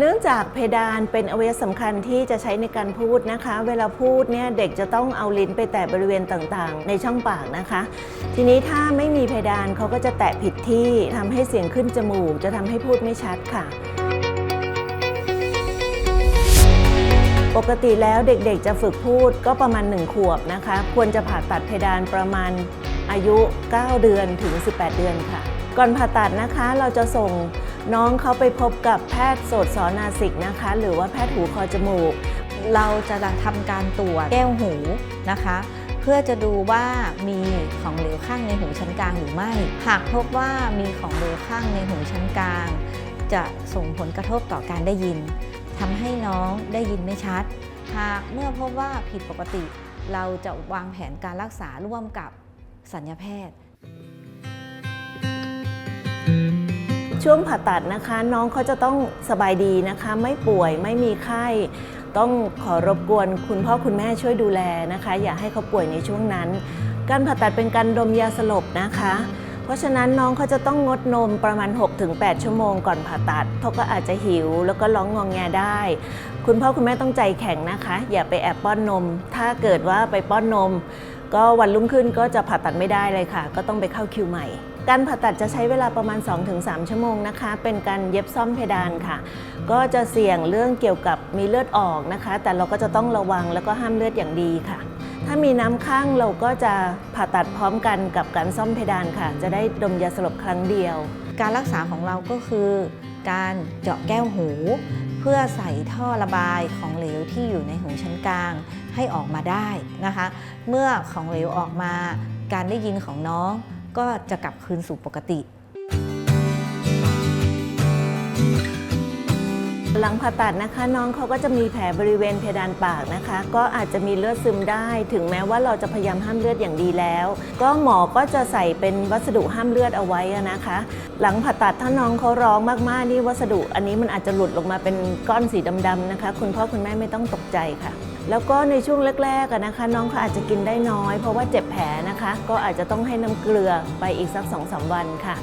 เนื่องจากเพดานเป็นอวัยวะสำคัญที่จะใช้ในการพูดนะคะ เวลาพูดเนี่ยเด็กจะต้องเอาลิ้นไปแตะบริเวณต่างๆ ในช่องปากนะคะ ทีนี้ถ้าไม่มีเพดานเขาก็จะแตะผิดที่ทำให้เสียงขึ้นจมูก จะทำให้พูดไม่ชัดค่ะ ปกติแล้วเด็กๆจะฝึกพูดก็ประมาณ 1 ขวบนะคะ ควรจะผ่าตัดเพดานประมาณอายุ 9 เดือนถึง 18 เดือนค่ะ ก่อนผ่าตัดนะคะเราจะส่ง น้องเขาไปพบกับแพทย์โสตสอนนาสิกนะคะ หรือว่าแพทย์หูคอจมูก เราจะทำการตรวจแก้วหูนะคะ เพื่อจะดูว่ามีของเหลวข้างในหูชั้นกลางหรือไม่ หากพบว่ามีของเหลวข้างในหูชั้นกลาง จะส่งผลกระทบต่อการได้ยินทำให้น้องได้ยินไม่ชัด หากเมื่อพบว่าผิดปกติ เราจะวางแผนการรักษาร่วมกับสัญญาแพทย์ ช่วงผ่าตัดนะคะ น้องเขาจะต้องสบายดีนะคะ ไม่ป่วยไม่มีไข้ ต้องขอรบกวนคุณพ่อคุณแม่ช่วยดูแลนะคะ อย่าให้เขาป่วยในช่วงนั้น การผ่าตัดเป็นการดมยาสลบนะคะ เพราะฉะนั้นน้องเขาจะต้องงดนมประมาณ 6-8 ชั่วโมงก่อนผ่าตัดเขาก็อาจจะหิว แล้วก็ร้องงองแงได้ คุณพ่อคุณแม่ต้องใจแข็งนะคะ อย่าไปแอบป้อนนม ถ้าเกิดว่าไปป้อนนม ก็วันรุ่งขึ้นก็จะผ่าตัดไม่ได้เลยค่ะ ก็ต้องไปเข้าคิวใหม่ การผ่าตัดจะใช้เวลาประมาณ 2-3 ชั่วโมงนะคะ เป็นการเย็บซ่อมเพดานค่ะ ก็จะเสี่ยงเรื่องเกี่ยวกับมีเลือดออกนะคะ แต่เราก็จะต้องระวังแล้วก็ห้ามเลือดอย่างดีค่ะ ถ้ามีน้ำข้างเราก็จะผ่าตัดพร้อมกันกับการซ่อมเพดานค่ะ จะได้ดมยาสลบครั้งเดียว การรักษาของเราก็คือ การเจาะแก้วหู เพื่อใส่ท่อระบายของเหลวที่อยู่ในหูชั้นกลางให้ออกมาได้นะคะ เมื่อของเหลวออกมาการได้ยินของน้อง ก็จะกลับคืนสู่ปกติ หลังผ่าตัดนะคะน้องเขาก็จะมีแผลบริเวณเพดานปากนะคะ ก็อาจจะมีเลือดซึมได้ ถึงแม้ว่าเราจะพยายามห้ามเลือดอย่างดีแล้ว ก็หมอก็จะใส่เป็นวัสดุห้ามเลือดเอาไว้นะคะ หลังผ่าตัดถ้าน้องเขาร้องมากๆนี่วัสดุ อันนี้มันอาจจะหลุดลงมาเป็นก้อนสีดำๆนะคะ คุณพ่อคุณแม่ไม่ต้องตกใจค่ะ แล้วก็ในช่วงแรกๆนะคะ น้องเขาอาจจะกินได้น้อย เพราะว่าเจ็บแผลนะคะ ก็อาจจะต้องให้น้ำเกลือไปอีกสัก2อสวันค่ะ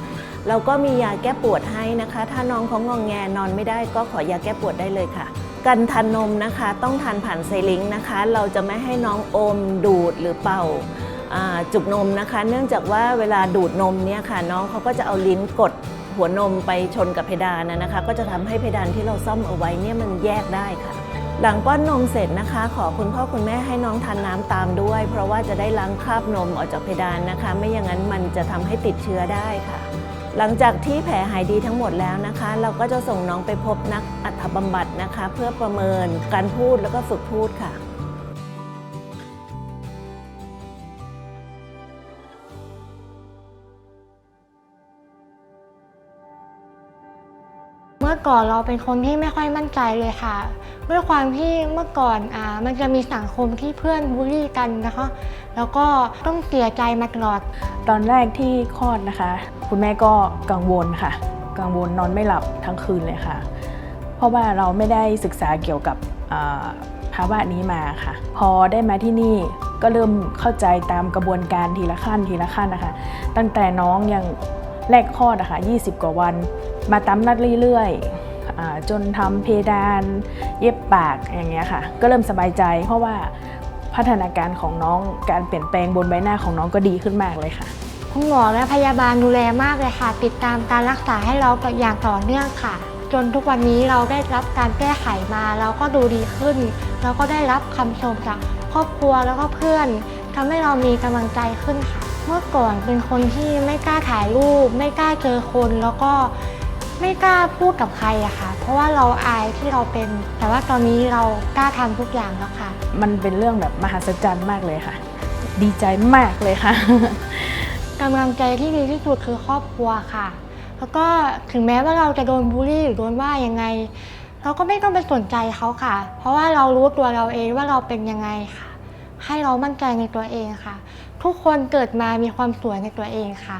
เราก็มียาแก้ปวดให้นะคะ ถ้าน้องเขางองแงนอนไม่ได้ก็ขอยาแก้ปวดได้เลยค่ะการทานนมนะคะ ต้องทานผ่านไซลิงนะคะ เราจะไม่ให้น้องอมดูดหรือเป่าจุกนมนะคะ เนื่องจากว่าเวลาดูดนมเนี่ยค่ะ น้องเขาก็จะเอาลิ้นกดหัวนมไปชนกับเพดานนะนะคะ ก็จะทำให้เพดานที่เราซ่อมเอาไว้เนี่ยมันแยกได้ค่ะ หลังป้อนนมเสร็จนะคะ ขอคุณพ่อคุณแม่ให้น้องทานน้ำตามด้วย เพราะว่าจะได้ล้างคราบนมออกจากเพดานนะคะ ไม่อย่างนั้นมันจะทำให้ติดเชื้อได้ค่ะ หลังจากที่แผลหายดีทั้งหมดแล้วนะคะ เราก็จะส่งน้องไปพบนักอัฐบำบัดนะคะ เพื่อประเมินการพูดแล้วก็ฝึกพูดค่ะ มื่อก่อนเราเป็นคนที่ไม่ค่อยมั่นใจเลยค่ะด้วยความที่เมื่อก่อนอ่ามันจะมีสังคมที่เพื่อนบูลลี่กันนะคะ แล้วก็ต้องเสียใจมาตลอด ตอนแรกที่คลอดนะคะ คุณแม่ก็กังวลค่ะ กังวลนอนไม่หลับทั้งคืนเลยค่ะ เพราะว่าเราไม่ได้ศึกษาเกี่ยวกับภาวะนี้มาค่ะ พอได้มาที่นี่ก็เริ่มเข้าใจตามกระบวนการทีละขั้นทีละขั้นนะคะ ตั้งแต่น้องยัง แรกคลอดอะค่ะ20 กว่าวัน มาตามนัดเรื่อยๆจนทำเพดานเย็บปากอย่างเงี้ยค่ะ ก็เริ่มสบายใจ เพราะว่าพัฒนาการของน้องการเปลี่ยนแปลงบนใบหน้าของน้องก็ดีขึ้นมากเลยค่ะคุณหมอและพยาบาลดูแลมากเลยค่ะ ติดตามการรักษาให้เราอย่างต่อเนื่องค่ะ จนทุกวันนี้เราได้รับการแก้ไขมา เราก็ดูดีขึ้น เราก็ได้รับคำชมจากครอบครัวแล้วก็เพื่อนทำให้เรามีกำลังใจขึ้นค่ะ เมื่อก่อนเป็นคนที่ไม่กล้าถ่ายรูป ไม่กล้าเจอคนแล้วก็ไม่กล้าพูดกับใครอะค่ะ เพราะว่าเราอายที่เราเป็น แต่ว่าตอนนี้เรากล้าทำทุกอย่างแล้วค่ะ มันเป็นเรื่องแบบมหัศจรรย์มากเลยค่ะ ดีใจมากเลยค่ะ กำลังใจที่ดีที่สุดคือครอบครัวค่ะ แล้วก็ถึงแม้ว่าเราจะโดนบูลลี่หรือโดนว่ายังไง เราก็ไม่ต้องไปสนใจเขาค่ะ เพราะว่าเรารู้ตัวเราเองว่าเราเป็นยังไงค่ะ ให้เรามั่นใจในตัวเองค่ะ ทุกคนเกิดมามีความสวยในตัวเองค่ะ